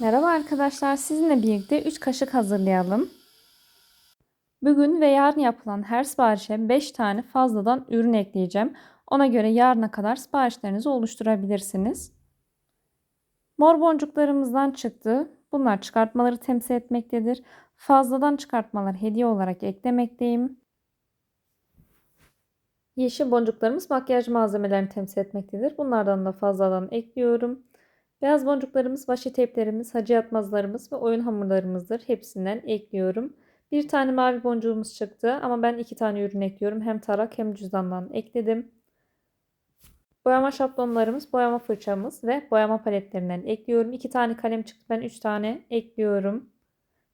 Merhaba arkadaşlar, sizinle birlikte 3 kaşık hazırlayalım. Bugün ve yarın yapılan her siparişe 5 tane fazladan ürün ekleyeceğim. Ona göre yarına kadar siparişlerinizi oluşturabilirsiniz. Mor boncuklarımızdan çıktı. Bunlar çıkartmaları temsil etmektedir. Fazladan çıkartmalar hediye olarak eklemekteyim. Yeşil boncuklarımız makyaj malzemelerini temsil etmektedir. Bunlardan da fazladan ekliyorum. Beyaz boncuklarımız, washi teplerimiz, hacı yatmazlarımız ve oyun hamurlarımızdır. Hepsinden ekliyorum. Bir tane mavi boncuğumuz çıktı ama ben iki tane ürün ekliyorum. Hem tarak hem cüzdandan ekledim. Boyama şablonlarımız, boyama fırçamız ve boyama paletlerinden ekliyorum. İki tane kalem çıktı. Ben üç tane ekliyorum.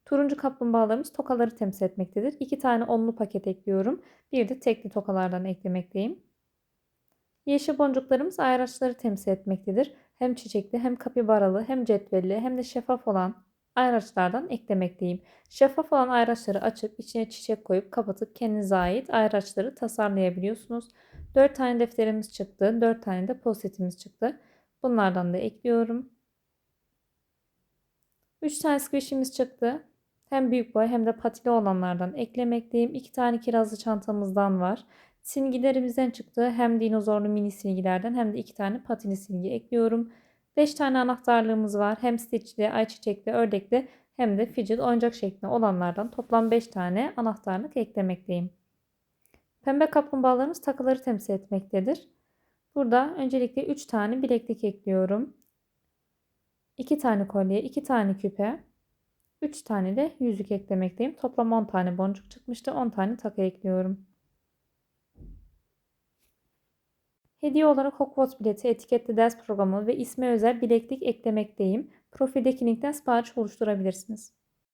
Turuncu kaplumbağalarımız tokaları temsil etmektedir. İki tane onlu paket ekliyorum. Bir de tekli tokalardan eklemekteyim. Yeşil boncuklarımız ayraçları temsil etmektedir. Hem çiçekli hem kapibaralı hem cetvelli hem de şeffaf olan ayraçlardan eklemekteyim. Şeffaf olan ayraçları açıp içine çiçek koyup kapatıp kendinize ait ayraçları tasarlayabiliyorsunuz. 4 tane defterimiz çıktı. 4 tane de postitimiz çıktı. Bunlardan da ekliyorum. 3 tane squishimiz çıktı. Hem büyük boy hem de patili olanlardan eklemekteyim. 2 tane kirazlı çantamızdan var. Silgilerimizden çıktı. Hem dinozorlu mini silgilerden hem de 2 tane patili silgi ekliyorum. 5 tane anahtarlığımız var. Hem stitchli, ayçiçekli, ördekli hem de fidget oyuncak şeklinde olanlardan toplam 5 tane anahtarlık eklemekteyim. Pembe kaplumbağalarımız takıları temsil etmektedir. Burada öncelikle 3 tane bileklik ekliyorum. 2 tane kolye, 2 tane küpe, 3 tane de yüzük eklemekteyim. Toplam 10 tane boncuk çıkmıştı. 10 tane takı ekliyorum. Hediye olarak Hogwarts bileti, etiketli ders programı ve isme özel bileklik eklemekteyim. Profildeki linkten sipariş oluşturabilirsiniz.